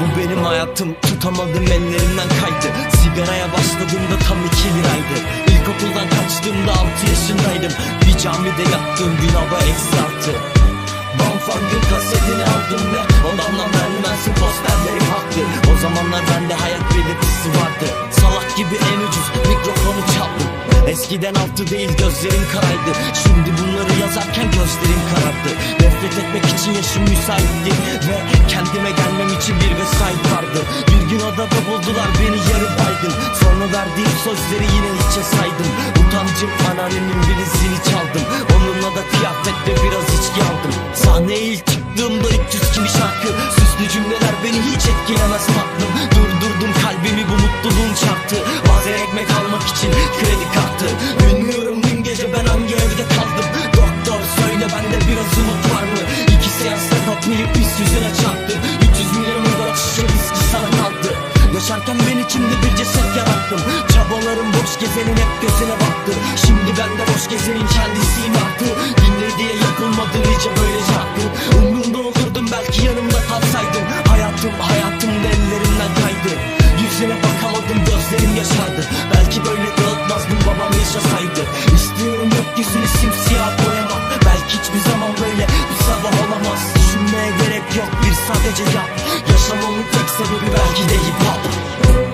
Bu benim hayatım tutamadım ellerimden kaydı. Sigaraya başladığımda tam iki liraydı İlkokuldan kaçtığımda altı yaşındaydım. Bir camide yattığım gün hava eksi altı Bamfang'ın kasetini aldım ve Ondan vermezsin posterlerim haklı O zamanlar bende hayat belirtisi vardı. Salak gibi en ucuz Eskiden altı değil gözlerim karaydı Şimdi bunları yazarken gözlerim karardı. Nefret etmek için yaşım müsaitti Ve kendime gelmem için bir vesait vardı. Bir gün adada buldular beni yarı baygın. Sonra verdiğim sözleri yine hiçe saydım. Utancım anneannemin birisini çaldım. Onunla da kıyafet biraz içki aldım Sahneye ilk çıktığımda 300 kimi şarkı. Süslü cümleler beni hiç etkilemez tatlım Durdurdum kalbimi bu mutluluğun çarptı. Bazen ekmek almak için kredi Yaşarken ben içimde bir ceset yarattım. Çabalarım boş gezenin hep gözüne baktı. Şimdi ben de boş gezenin kendisiyim artık Dinle diye yapılmadı nice böyle şarkı Umrumda olurdum belki yanımda kalsaydım. Hayatım hayatım da ellerimden kaydı. Yüzüne bakamadım gözlerim yaşardı. Belki böyle dağıtmazdım babam yaşasaydı. İstiyorum gökyüzünü simsiyah sadece yap. Yaşamamın tek sebebi belki de hip hop